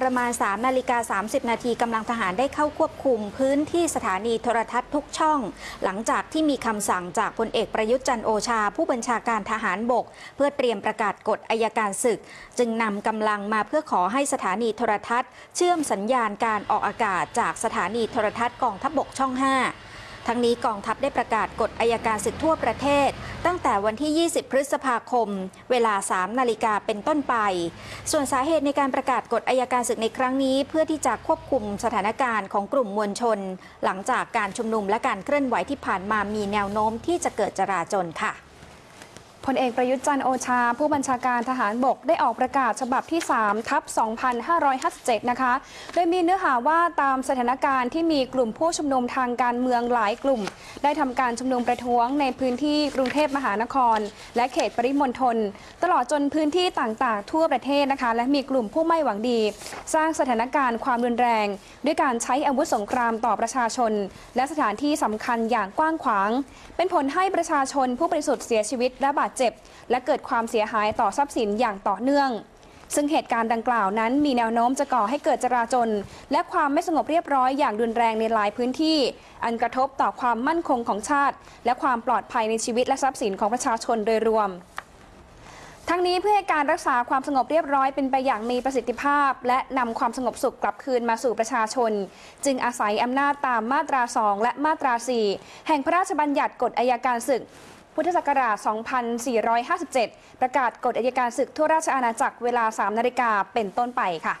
ประมาณ 3 นาฬิกา 30 นาทีกำลังทหารได้เข้าควบคุมพื้นที่สถานีโทรทัศน์ทุกช่อง หลังจากที่มีคำสั่งจากพลเอกประยุทธ์จันโอชา ผู้บัญชาการทหารบก เพื่อเตรียมประกาศกฎอายการศึก จึงนำกำลังมาเพื่อขอให้สถานีโทรทัศน์ เชื่อมสัญญาณการออกอากาศจากสถานีโทรทัศน์กองทัพบกช่อง 5 ทั้งนี้กองทัพได้ประกาศกฎอายการศึกทั่วประเทศ ตั้งแต่วันที่ 20 พฤษภาคม เวลา 3 นาฬิกาเป็นต้นไป ส่วนสาเหตุในการประกาศกฎอายการศึกในครั้งนี้ เพื่อที่จะควบคุมสถานการณ์ของกลุ่มมวลชน หลังจากการชุมนุมและการเคลื่อนไหวที่ผ่านมามีแนวโน้มที่จะเกิดจราจนค่ะ พลเอกประยุทธ์จันโอชา ผู้บัญชาการทหารบกได้ออกประกาศฉบับที่ 3 ทับ 2557 นะคะ โดยมีเนื้อหาว่าตามสถานการณ์ที่มีกลุ่มผู้ชุมนุมทางการเมืองหลายกลุ่ม ได้ทำการชุมนุมประท้วงในพื้นที่กรุงเทพมหานคร และเขตปริมณฑลตลอดจนพื้นที่ต่างๆ ทั่วประเทศนะคะ และมีกลุ่มผู้ไม่หวังดี สร้างสถานการณ์ความรุนแรง ด้วยการใช้อาวุธสงครามต่อประชาชน และสถานที่สำคัญอย่างกว้างขวาง เป็นผลให้ประชาชนผู้บริสุทธิ์เสียชีวิตและบาดเจ็บและเกิดความเสียหายต่อทรัพย์สินอย่างต่อเนื่อง ซึ่งเหตุการณ์ดังกล่าวนั้นมีแนวโน้มจะก่อให้เกิดจราจน และความไม่สงบเรียบร้อยอย่างรุนแรงในหลายพื้นที่ อันกระทบต่อความมั่นคงของชาติ และความปลอดภัยในชีวิตและทรัพย์สินของประชาชนโดยรวมทั้งนี้เพื่อให้การรักษาความสงบเรียบร้อยเป็นไปอย่างมีประสิทธิภาพ และนำความสงบสุขกลับคืนมาสู่ประชาชน จึงอาศัยอำนาจตามมาตรา 2 และมาตรา 4 แห่งพระราชบัญญัติกฎอายการศึกพุทธศักราช 2457 ประกาศกฎอัยการศึกทั่วราชอาณาจักรเวลา 3 นาฬิกาเป็นต้นไปค่ะ